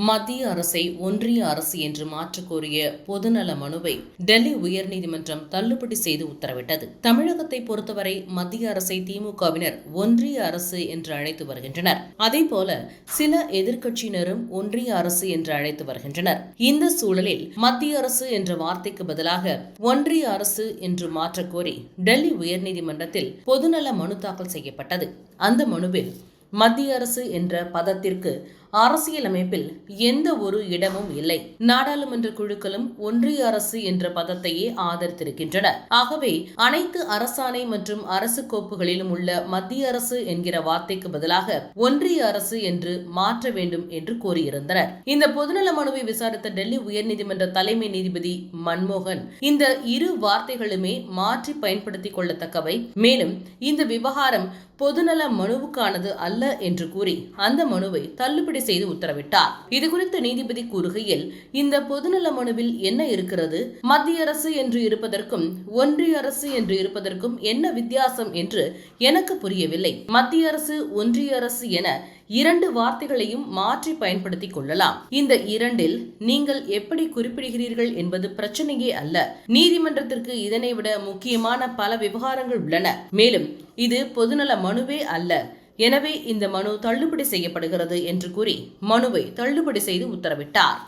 மத்திய அரசை ஒன்றிய அரசு என்று மாற்றக் கோரிய பொதுநல மனுவை டெல்லி உயர்நீதிமன்றம் தள்ளுபடி செய்து உத்தரவிட்டது. தமிழகத்தை பொறுத்தவரை மத்திய அரசை திமுகவினர் ஒன்றிய அரசு என்று அழைத்து வருகின்றனர். அதேபோல சில எதிர்க்கட்சியினரும் ஒன்றிய அரசு என்று அழைத்து வருகின்றனர். இந்த சூழலில் மத்திய அரசு என்ற வார்த்தைக்கு பதிலாக ஒன்றிய அரசு என்று மாற்றக் கோரி டெல்லி உயர்நீதிமன்றத்தில் பொதுநல மனு தாக்கல் செய்யப்பட்டது. அந்த மனுவில் மத்திய அரசு என்ற பதத்திற்கு அரசியலமைப்பில் எந்த ஒரு இடமும் இல்லை. நாடாளுமன்ற குழுக்களும் ஒன்றிய அரசு என்ற பதத்தையே ஆதரித்திருக்கின்றன ஆகவே அனைத்து அரசாணை மற்றும் அரசு கோப்புகளிலும் உள்ள மத்திய அரசு என்கிற வார்த்தைக்கு பதிலாக ஒன்றிய அரசு என்று மாற்ற வேண்டும் என்று கோரியிருந்தனர் இந்த பொதுநல மனுவை விசாரித்த டெல்லி உயர்நீதிமன்ற தலைமை நீதிபதி மன்மோகன் இந்த இரு வார்த்தைகளுமே மாற்றி பயன்படுத்திக் கொள்ளத்தக்கவை. மேலும் இந்த விவகாரம் பொதுநல மனுவுக்கானது அல்ல என்று கூறி அந்த மனுவை தள்ளுபடி செய்து உத்தரவிட்டார். இதுகுறித்து நீதிபதி கூறுகையில் இந்த பொதுநல மனுவில் என்ன இருக்கிறது? மத்திய அரசு என்று இருப்பதற்கும் ஒன்றிய அரசு என்று இருப்பதற்கும் என்ன வித்தியாசம் என்று எனக்கு புரியவில்லை. மத்திய அரசு ஒன்றிய அரசு என இரண்டு வார்த்தைகளையும் மாற்றி பயன்படுத்திக் கொள்ளலாம். இந்த இரண்டில் நீங்கள் எப்படி குறிப்பிடுகிறீர்கள் என்பது பிரச்சனையே அல்ல. நீதிமன்றத்திற்கு இதனை விட முக்கியமான பல விவகாரங்கள் உள்ளன. மேலும் இது பொதுநல மனுவே அல்ல. எனவே இந்த மனு தள்ளுபடி செய்யப்படுகிறது என்று கூறி மனுவை தள்ளுபடி செய்து உத்தரவிட்டார்.